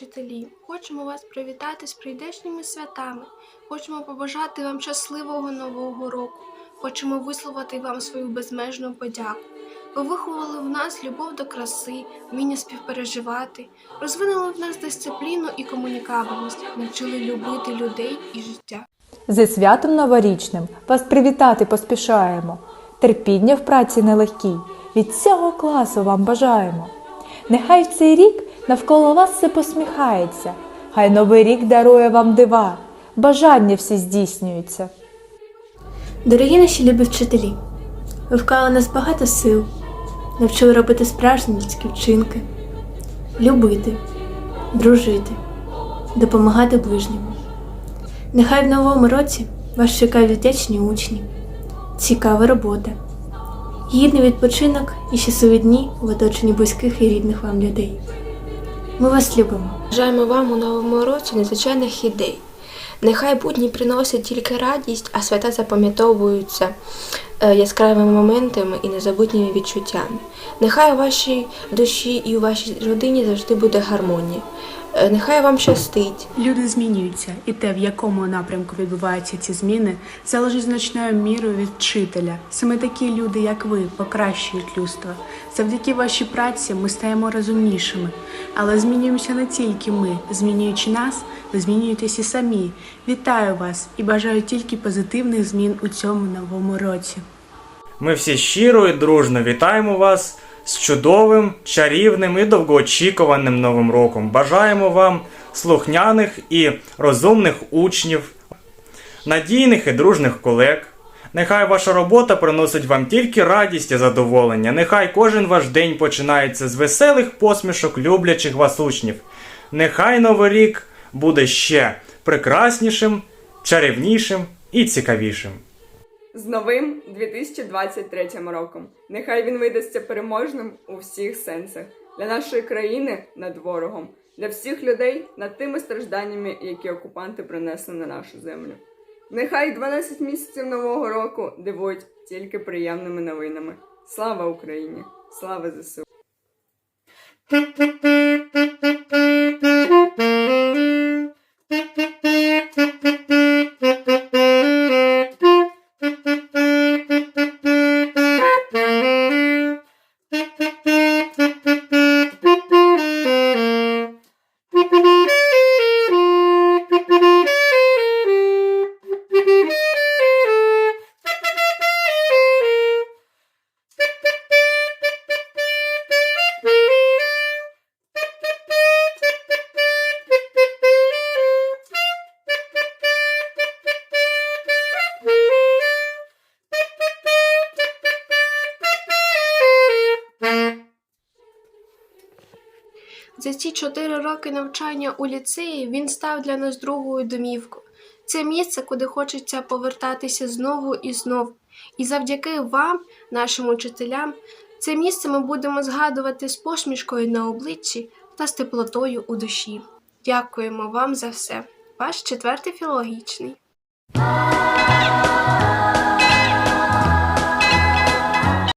вчителі, хочемо вас привітати з прийдешніми святами. Хочемо побажати вам щасливого нового року. Хочемо висловити вам свою безмежну подяку. Ви виховали в нас любов до краси, вміння співпереживати, розвинули в нас дисципліну і комунікабельність, навчили любити людей і життя. Зі святом новорічним вас привітати поспішаємо. Терпіння в праці нелегкій. Від цього класу вам бажаємо. Нехай в цей рік навколо вас все посміхається, хай новий рік дарує вам дива, бажання всі здійснюються. Дорогі наші любі вчителі, ви вклали нас багато сил, навчили робити справжні людські вчинки, любити, дружити, допомагати ближньому. Нехай в новому році вас чекають вдячні учні, цікава робота, гідний відпочинок і щасливі дні в оточенні близьких і рідних вам людей. Ми вас любимо. Бажаємо вам у новому році незвичайних ідей. Нехай будні приносять тільки радість, а свята запам'ятовуються яскравими моментами і незабутніми відчуттями. Нехай у вашій душі і у вашій родині завжди буде гармонія. Е, Нехай вам щастить. Люди змінюються, і те, в якому напрямку відбуваються ці зміни, залежить значною мірою від вчителя. Саме такі люди, як ви, покращують людство. Завдяки вашій праці ми стаємо розумнішими. Але змінюємося не тільки ми, змінюючи нас, ви змінюєтесь і самі. Вітаю вас і бажаю тільки позитивних змін у цьому новому році. Ми всі щиро і дружно вітаємо вас з чудовим, чарівним і довгоочікуваним новим роком. Бажаємо вам слухняних і розумних учнів, надійних і дружних колег. Нехай ваша робота приносить вам тільки радість і задоволення. Нехай кожен ваш день починається з веселих посмішок люблячих вас учнів. Нехай новий рік буде ще прекраснішим, чарівнішим і цікавішим. З новим 2023 роком. Нехай він видасться переможним у всіх сенсах для нашої країни над ворогом, для всіх людей над тими стражданнями, які окупанти принесли на нашу землю. Нехай 12 місяців нового року дивують тільки приємними новинами. Слава Україні! Слава ЗСУ! За ці чотири роки навчання у ліцеї він став для нас другою домівкою. Це місце, куди хочеться повертатися знову і знову. І завдяки вам, нашим учителям, це місце ми будемо згадувати з посмішкою на обличчі та з теплотою у душі. Дякуємо вам за все. Ваш четвертий філологічний.